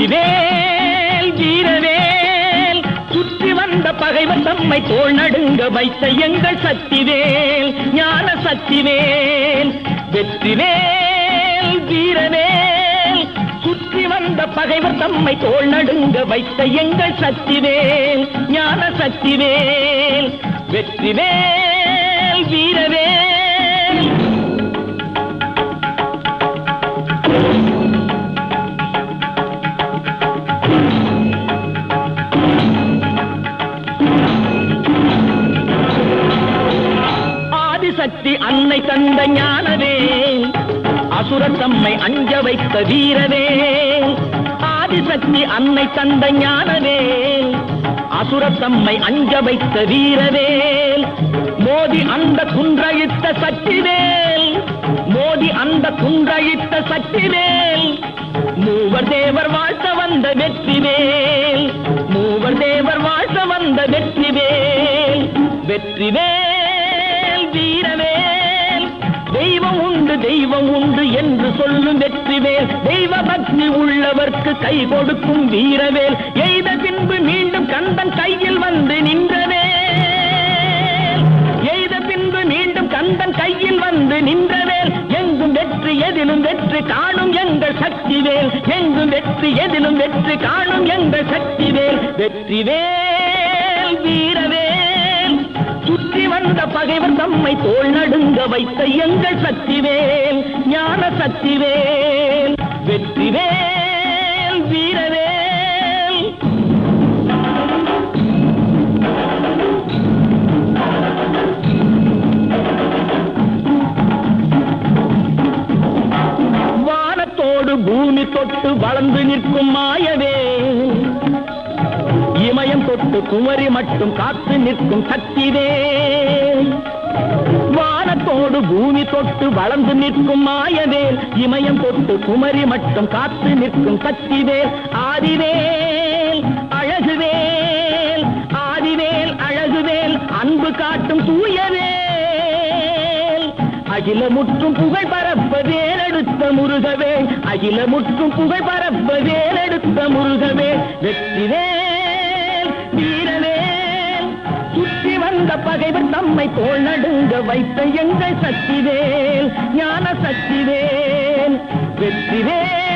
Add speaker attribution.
Speaker 1: அறிவேல் வீரவேல். சுற்றி வந்த பகைவன் தம்மை தோல் நடுங்க வைத்த எங்கள் சக்திவேல் ஞான சக்திவேல். வெற்றிவேல் வீரவேல். சுற்றி வந்த பகைவர் தம்மை தோல் நடுங்க வைத்த எங்கள் சக்திவேல் ஞான சக்திவேல். வெற்றிவேல் வீரவேல். ஆதிசக்தி அன்னை தந்த ஞானவே அசுர தம்மை அஞ்ச வைத்த வீரவே ஆதிசக்தி அன்னை தந்த ஞானவே அசுர தம்மை அஞ்ச வைத்த வீரவேல் மோதி அந்த குன்றழித்த சக்திவேல் மோதி அந்த குன்றழித்த சக்திவேல் மூவர் தேவர் வாழ்த்த வந்த வெற்றிவேல் மூவர் தேவர் வாழ்த்த வந்த வெற்றிவேல் வெற்றிவேல் வீரவேல். தெய்வம் உண்டு தெய்வம் உண்டு என்று சொல்லும் வெற்றிவேல். தெய்வ பக்தி உள்ளவர்க்கு கை கொடுக்கும் வீரவேல். எய்த பின்பு மீண்டும் கந்தன் கையில் வந்து நின்றவே எய்த பின்பு மீண்டும் கந்தன் கையில் வந்து நின்றவேல். எங்கும் வெற்றி எதிலும் வெற்றி காணும் எங்கள் சக்திவேல். எங்கும் வெற்றி எதிலும் வெற்றி காணும் எங்கள் சக்திவேல். வெற்றிவேல் வீரவேல். சுற்றி வந்த பகைவர் தம்மை தோள் நடுங்க வைத்த எங்கள் சக்திவேல் ஞான சக்திவேல் வெற்றிவேல் வீரவேல். வானத்தோடு பூமி தொட்டு வளர்ந்து நிற்கும் மாயவே ஒரு குமரி மட்டும் காத்து நிற்கும் சக்திவே. வானத்தோடு பூமி தொட்டு வளர்ந்து நிற்கும் மாயவேல் இமயம் தொட்டு குமரி மட்டும் காத்து நிற்கும் சக்திவேல் ஆதிவேல் அழகுவேல் ஆதிவேல் அழகுவேல் அன்பு காட்டும் தூயவேல். அகில முற்றும் புகழ் பரப்ப வேலெடுத்த முருகவே அகில முற்றும் புகழ் பரப்ப வேலெடுத்த முருகவே வெற்றிவேல். வீரவேல் சுற்றி வந்த பகைவர் தம்மை போல் நடுங்க வைத்த எங்கள் சக்திவேல் ஞான சக்திவேல். வெற்றிவேல்.